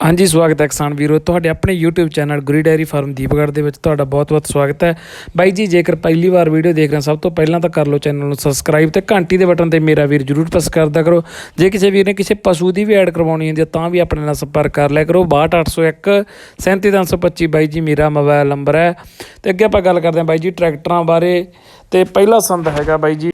ਹਾਂਜੀ, ਸਵਾਗਤ ਹੈ ਕਿਸਾਨ ਵੀਰੋ। ਤੁਹਾਡੇ ਆਪਣੇ YouTube channel Guri dairy farm Deepgarh ਦੇ ਵਿੱਚ ਤੁਹਾਡਾ ਬਹੁਤ-ਬਹੁਤ ਸਵਾਗਤ ਹੈ। ਬਾਈ ਜੀ, ਜੇਕਰ ਪਹਿਲੀ ਵਾਰ ਵੀਡੀਓ ਦੇਖ ਰਹੇ ਸਭ ਤੋਂ ਪਹਿਲਾਂ ਤਾਂ ਕਰ ਲਓ ਚੈਨਲ ਨੂੰ ਸਬਸਕ੍ਰਾਈਬ ਤੇ ਘੰਟੀ ਦੇ ਬਟਨ ਤੇ ਮੇਰਾ ਵੀਰ ਜਰੂਰ ਪ੍ਰੈਸ ਕਰਦਾ ਕਰੋ। ਜੇ ਕਿਸੇ ਵੀਰ ਨੇ ਕਿਸੇ ਪਸ਼ੂ ਦੀ ਵੀ ਐਡ ਕਰਵਾਉਣੀ ਹੁੰਦੀ ਹੈ, ਤਾਂ ਵੀ ਆਪਣੇ ਨਾਲ ਸੰਪਰਕ ਕਰ ਲਿਆ ਕਰੋ। 62801 37325 ਬਾਈ ਜੀ, ਮੇਰਾ ਮੋਬਾਈਲ ਨੰਬਰ ਹੈ। ਤੇ ਅੱਗੇ ਆਪਾਂ ਗੱਲ ਕਰਦੇ ਹਾਂ ਬਾਈ ਜੀ, ਟਰੈਕਟਰਾਂ ਬਾਰੇ। ਤੇ ਪਹਿਲਾ ਸੰਦ ਹੈਗਾ ਬਾਈ ਜੀ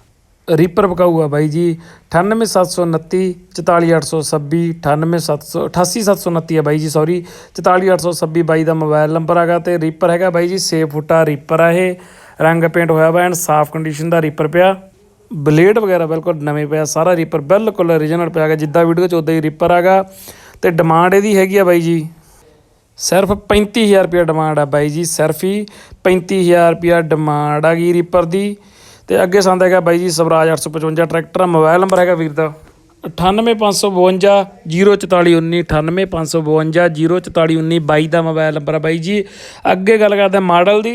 ਰੀਪਰ ਬਕਾਊ ਬਾਈ ਜੀ। 98729 44826 98700 88729 ਆ ਬਾਈ ਜੀ ਸੌਰੀ 44826 ਬਾਈ ਦਾ ਮੋਬਾਈਲ ਨੰਬਰ ਹੈਗਾ ਤੇ ਰੀਪਰ ਹੈਗਾ ਬਾਈ ਜੀ 6 ਫੁੱਟਾ ਰੀਪਰ ਆ ਇਹ। ਰੰਗ ਪੇਂਟ ਹੋਇਆ ਵਾ, ਐਨ ਸਾਫ਼ ਕੰਡੀਸ਼ਨ ਦਾ ਰੀਪਰ ਪਿਆ। ਬਲੇਡ ਵਗੈਰਾ ਬਿਲਕੁਲ ਨਵੇਂ ਪਿਆ, ਸਾਰਾ ਰੀਪਰ ਬਿਲਕੁਲ origignal ਪਿਆ ਹੈਗਾ, ਜਿੱਦਾਂ ਵੀਡੀਓ ਚ ਉਦਾਂ ਹੀ ਰੀਪਰ ਹੈਗਾ। ਤੇ ਡਿਮਾਂਡ ਇਹਦੀ ਹੈਗੀ ਆ ਬਾਈ ਜੀ। ਸਿਰਫ 35000 ਰੁਪਏ ਡਿਮਾਂਡ ਆ ਬਾਈ ਜੀ, ਸਿਰਫ ਹੀ 35000 ਰੁਪਏ ਡਿਮਾਂਡ ਆ ਗਈ ਰੀਪਰ ਦੀ। ਤੇ ਅੱਗੇ ਸੰਦ ਹੈਗਾ ਬਾਈ ਜੀ ਸਵਰਾਜ 855 ਟਰੈਕਟਰ ਆ, ਮੋਬਾਈਲ ਨੰਬਰ ਹੈਗਾ ਵੀਰ ਦਾ। 98552 04419 98552 04419 ਬਾਈ ਦਾ ਮੋਬਾਈਲ ਨੰਬਰ ਆ ਬਾਈ ਜੀ। ਅੱਗੇ ਗੱਲ ਕਰਦੇ ਮਾਡਲ ਦੀ।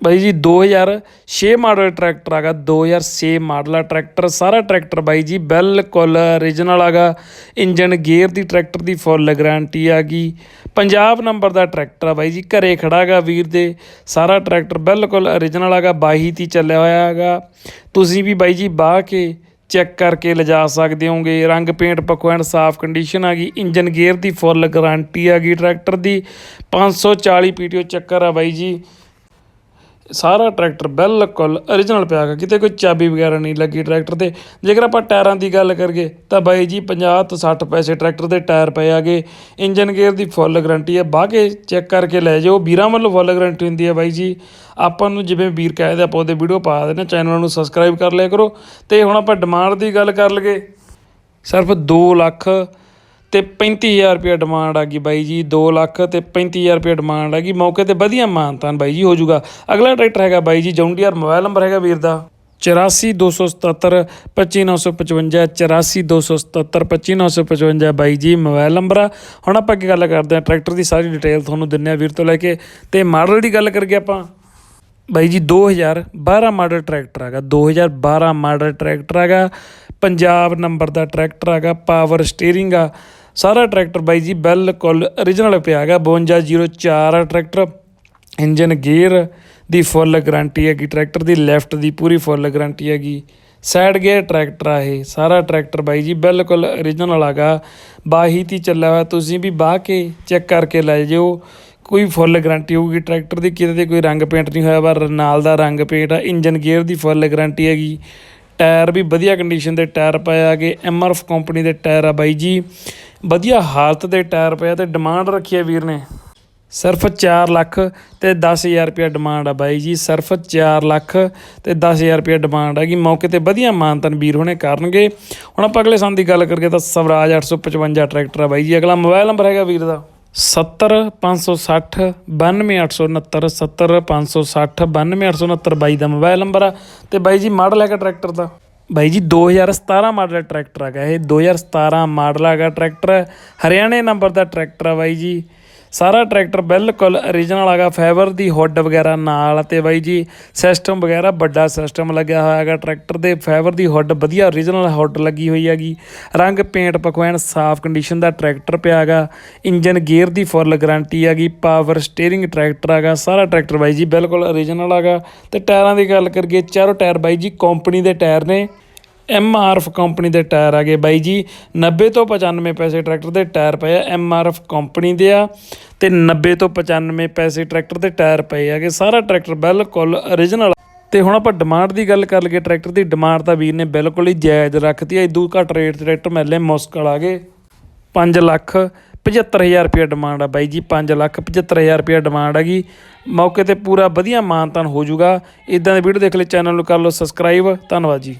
ਬਾਈ ਜੀ 2006 ਮਾਡਲ ਟਰੈਕਟਰ ਹੈਗਾ 2006 ਮਾਡਲ ਆ ਟਰੈਕਟਰ, ਸਾਰਾ ਟਰੈਕਟਰ ਬਾਈ ਜੀ, ਬਿਲਕੁਲ origignal ਹੈਗਾ ਇੰਜਨ ਗੇਅਰ ਦੀ ਟਰੈਕਟਰ ਦੀ ਫੁੱਲ ਗਾਰੰਟੀ ਆ ਗਈ ਪੰਜਾਬ ਨੰਬਰ ਦਾ ਟਰੈਕਟਰ ਆ ਬਾਈ ਜੀ, ਘਰੇ ਖੜਾ ਹੈਗਾ ਵੀਰ ਦੇ, ਸਾਰਾ ਟਰੈਕਟਰ ਬਿਲਕੁਲ origignal ਹੈਗਾ 22 ਤੀ ਚੱਲਿਆ ਹੋਇਆ ਹੈਗਾ। ਤੁਸੀਂ ਵੀ ਬਾਈ ਜੀ, ਬਾਹ ਕੇ ਚੈੱਕ ਕਰਕੇ ਲਿਜਾ ਸਕਦੇ ਹੋਗੇ, ਰੰਗ ਪੇਂਟ ਪੱਖੋਂ ਐਨ ਸਾਫ਼ ਕੰਡੀਸ਼ਨ ਆ ਗਈ ਇੰਜਨ ਗੇਅਰ ਦੀ ਫੁੱਲ ਗਾਰੰਟੀ ਆ ਗਈ ਟਰੈਕਟਰ ਦੀ। 540 ਪੀਟੀਓ ਚੱਕਰ ਆ ਬਾਈ ਜੀ। ਸਾਰਾ ਟਰੈਕਟਰ ਬਿਲਕੁਲ origignal ਪਿਆ ਹੈਗਾ। ਕਿਤੇ ਕੋਈ ਚਾਬੀ ਵਗੈਰਾ ਨਹੀਂ ਲੱਗੀ ਟਰੈਕਟਰ ਤੇ। ਜੇਕਰ ਆਪਾਂ ਟਾਇਰਾਂ ਦੀ ਗੱਲ ਕਰੀਏ, ਤਾਂ ਬਾਈ ਜੀ 50 ਤੋਂ 60 ਪੈਸੇ ਟਰੈਕਟਰ ਦੇ ਟਾਇਰ ਪਏ ਆਗੇ ਇੰਜਨ ਗੇਅਰ ਦੀ ਫੁੱਲ ਗਾਰੰਟੀ ਹੈ। ਬਾਹ ਕੇ ਚੈੱਕ ਕਰਕੇ ਲੈ ਜਾਓ। ਵੀਰਾਂ ਵੱਲੋਂ ਫੁੱਲ ਗਾਰੰਟੀ ਹੁੰਦੀ ਹੈ ਬਾਈ ਜੀ। ਆਪਾਂ ਨੂੰ ਜਿਵੇਂ ਵੀਰ ਕਹਿੰਦੇ ਆਪਾਂ ਉਹਦੇ ਵੀਡੀਓ ਪਾ ਦੇਣਾ ਚੈਨਲ ਨੂੰ ਸਬਸਕ੍ਰਾਈਬ ਕਰ ਲਿਆ ਕਰੋ। ਤੇ ਹੁਣ ਆਪਾਂ ਡਿਮਾਂਡ ਦੀ ਗੱਲ ਕਰ ਲਈਏ। ਸਿਰਫ 2 ਲੱਖ ਤੇ 35000 ਰੁਪਏ ਡਿਮਾਂਡ ਆ ਗਈ ਬਾਈ ਜੀ 2 ਲੱਖ ਤੇ 35000 ਰੁਪਏ ਡਿਮਾਂਡ ਆ ਗਈ। ਮੌਕੇ ਤੇ ਵਧੀਆ ਮਾਨਤਾਨ ਬਾਈ ਜੀ, ਹੋ ਜਾਊਗਾ। ਅਗਲਾ ਟਰੈਕਟਰ ਹੈਗਾ ਬਾਈ ਜੀ ਜੌਂਡੀਅਰ ਮੋਬਾਈਲ ਨੰਬਰ ਹੈਗਾ ਵੀਰ ਦਾ। 8427 25955 8427 25955 ਬਾਈ ਜੀ, ਮੋਬਾਈਲ ਨੰਬਰ ਆ। ਹੁਣ ਆਪਾਂ ਕੀ ਗੱਲ ਕਰਦੇ ਹਾਂ ਟਰੈਕਟਰ ਦੀ ਸਾਰੀ ਡਿਟੇਲ ਤੁਹਾਨੂੰ ਦਿੰਨੇ ਆ ਵੀਰ ਤੋਂ ਲੈ ਕੇ। ਤੇ ਮਾਡਲ ਦੀ ਗੱਲ ਕਰੀਏ ਆਪਾਂ। ਬਾਈ ਜੀ 2012 ਮਾਡਲ ਟਰੈਕਟਰ ਹੈਗਾ 2012 ਮਾਡਲ ਟਰੈਕਟਰ ਹੈਗਾ। ਪੰਜਾਬ ਨੰਬਰ ਦਾ ਟਰੈਕਟਰ ਹੈਗਾ ਪਾਵਰ ਸਟੀਅਰਿੰਗ ਆ। ਸਾਰਾ ਟਰੈਕਟਰ ਬਾਈ ਜੀ ਬਿਲਕੁਲ origignal ਪਿਆ ਹੈਗਾ 5204 ਆ ਟਰੈਕਟਰ, ਇੰਜਨ ਗੇਅਰ ਦੀ ਫੁੱਲ ਗਾਰੰਟੀ ਹੈਗੀ, ਟਰੈਕਟਰ ਦੀ ਲੈਫਟ ਦੀ ਪੂਰੀ ਫੁੱਲ ਗਾਰੰਟੀ ਹੈਗੀ ਸਾਈਡ ਗੇਅਰ ਟਰੈਕਟਰ ਆ ਇਹ, ਸਾਰਾ ਟਰੈਕਟਰ ਬਾਈ ਜੀ ਬਿਲਕੁਲ origignal ਹੈਗਾ, ਬਾਹੀ ਤੀ ਚੱਲਿਆ ਹੋਇਆ, ਤੁਸੀਂ ਵੀ ਬਾਹ ਕੇ ਚੈੱਕ ਕਰਕੇ ਲੈ ਜਿਓ, ਕੋਈ ਫੁੱਲ ਗਾਰੰਟੀ ਹੋਊਗੀ ਟਰੈਕਟਰ ਦੀ, ਕਿਤੇ ਤੇ ਕੋਈ ਰੰਗ ਪੇਂਟ ਨਹੀਂ ਹੋਇਆ, ਪਰ ਨਾਲ ਦਾ ਰੰਗ ਪੇਂਟ ਆ, ਇੰਜਨ ਗੇਅਰ ਦੀ ਫੁੱਲ ਗਾਰੰਟੀ ਹੈਗੀ ਟਾਇਰ ਵੀ ਵਧੀਆ ਕੰਡੀਸ਼ਨ ਦੇ ਟਾਇਰ ਪਏ ਆਗੇ ਐਮਆਰਐਫ ਕੰਪਨੀ ਦੇ ਟਾਇਰ ਆ ਬਾਈ ਜੀ ਵਧੀਆ ਹਾਲਤ ਦੇ ਟਾਇਰ ਪਏ ਆ ਤੇ ਡਿਮਾਂਡ ਰੱਖੀ ਹੈ ਵੀਰ ਨੇ। ਸਿਰਫ 4 ਲੱਖ ਤੇ 10000 ਰੁਪਏ ਡਿਮਾਂਡ ਆ ਬਾਈ ਜੀ, ਸਿਰਫ 4 ਲੱਖ ਤੇ 10000 ਰੁਪਏ ਡਿਮਾਂਡ ਹੈਗੀ ਮੌਕੇ ਤੇ ਵਧੀਆ ਮਾਨਤਨ ਵੀਰ ਹੋਣੇ ਕਰਨਗੇ। ਹੁਣ ਆਪਾਂ ਅਗਲੇ ਸੰਦ ਦੀ ਗੱਲ ਕਰੀਏ ਤਾਂ ਸਵਰਾਜ 855 ਟਰੈਕਟਰ ਆ ਬਾਈ ਜੀ। ਅਗਲਾ ਮੋਬਾਈਲ ਨੰਬਰ ਹੈਗਾ ਵੀਰ ਦਾ। 70 560 92869 70 560 92869 ਬਾਈ ਦਾ ਮੋਬਾਈਲ ਨੰਬਰ ਆ। ਤੇ ਬਾਈ ਜੀ, ਮਾਡਲ ਹੈਗਾ ਟਰੈਕਟਰ ਦਾ। ਬਾਈ ਜੀ 2017 ਮਾਡਲ ਟਰੈਕਟਰ ਹੈਗਾ ਇਹ 2017 ਮਾਡਲ ਹੈਗਾ ਟਰੈਕਟਰ ਹਰਿਆਣੇ ਨੰਬਰ ਦਾ ਟਰੈਕਟਰ ਆ ਬਾਈ ਜੀ। ਸਾਰਾ ਟਰੈਕਟਰ ਬਿਲਕੁਲ origignal ਹੈਗਾ ਫਾਈਬਰ ਦੀ ਹੁੱਡ ਵਗੈਰਾ ਨਾਲ ਤੇ ਬਾਈ ਜੀ ਸਿਸਟਮ ਵਗੈਰਾ ਵੱਡਾ ਸਿਸਟਮ ਲੱਗਿਆ ਹੋਇਆ ਹੈਗਾ ਟਰੈਕਟਰ ਦੇ ਫਾਈਬਰ ਦੀ ਹੁੱਡ ਵਧੀਆ origignal ਹੁੱਡ ਲੱਗੀ ਹੋਈ ਹੈਗੀ। ਰੰਗ ਪੇਂਟ ਪਕਵਾਨ ਸਾਫ਼ ਕੰਡੀਸ਼ਨ ਦਾ ਟਰੈਕਟਰ ਪਿਆ ਹੈਗਾ। ਇੰਜਨ ਗੇਅਰ ਦੀ ਫੁੱਲ ਗਾਰੰਟੀ ਹੈਗੀ ਪਾਵਰ ਸਟੀਅਰਿੰਗ ਟਰੈਕਟਰ ਹੈਗਾ, ਸਾਰਾ ਟਰੈਕਟਰ ਬਾਈ ਜੀ ਬਿਲਕੁਲ origignal ਹੈਗਾ। ਤੇ ਟਾਇਰਾਂ ਦੀ ਗੱਲ ਕਰੀਏ, ਚਾਰੋਂ ਟਾਇਰ ਬਾਈ ਜੀ ਕੰਪਨੀ ਦੇ ਟਾਇਰ ਨੇ। ਐਮਆਰਐਫ ਕੰਪਨੀ ਦੇ ਟਾਇਰ ਆ ਗਏ ਬਾਈ ਜੀ। 90 ਤੋਂ 95 ਪੈਸੇ ਟਰੈਕਟਰ ਦੇ ਟਾਇਰ ਪਏ ਆ ਐਮਆਰਐਫ ਕੰਪਨੀ ਦੇ ਆ। ਤੇ 90 ਤੋਂ 95 ਪੈਸੇ ਟਰੈਕਟਰ ਦੇ ਟਾਇਰ ਪਏ ਆਗੇ ਸਾਰਾ ਟਰੈਕਟਰ ਬਿਲਕੁਲ origignal ਤੇ ਹੁਣ ਆਪਾਂ ਡਿਮਾਂਡ ਦੀ ਗੱਲ ਕਰ ਲਈਏ, ਟਰੈਕਟਰ ਦੀ ਡਿਮਾਂਡ ਤਾਂ ਵੀਰ ਨੇ ਬਿਲਕੁਲ ਹੀ ਜਾਇਜ਼ ਰੱਖਤੀ ਐ ਇਦੂ ਘੱਟ ਰੇਟ ਤੇ ਟਰੈਕਟਰ ਮਿਲਨੇ ਮੁਸ਼ਕਲ ਆ ਗਏ। 5 ਲੱਖ 75000 ਰੁਪਏ ਡਿਮਾਂਡ ਆ ਬਾਈ ਜੀ। 5 ਲੱਖ 75000 ਰੁਪਏ ਡਿਮਾਂਡ ਹੈਗੀ ਮੌਕੇ ਤੇ ਪੂਰਾ ਵਧੀਆ ਮਾਨਤਾਨ ਹੋ ਜਾਊਗਾ। ਇਦਾਂ ਦੇ ਵੀਡੀਓ ਦੇਖ ਲਈ ਚੈਨਲ ਨੂੰ ਕਰ ਲਓ ਸਬਸਕ੍ਰਾਈਬ ਧੰਨਵਾਦ ਜੀ।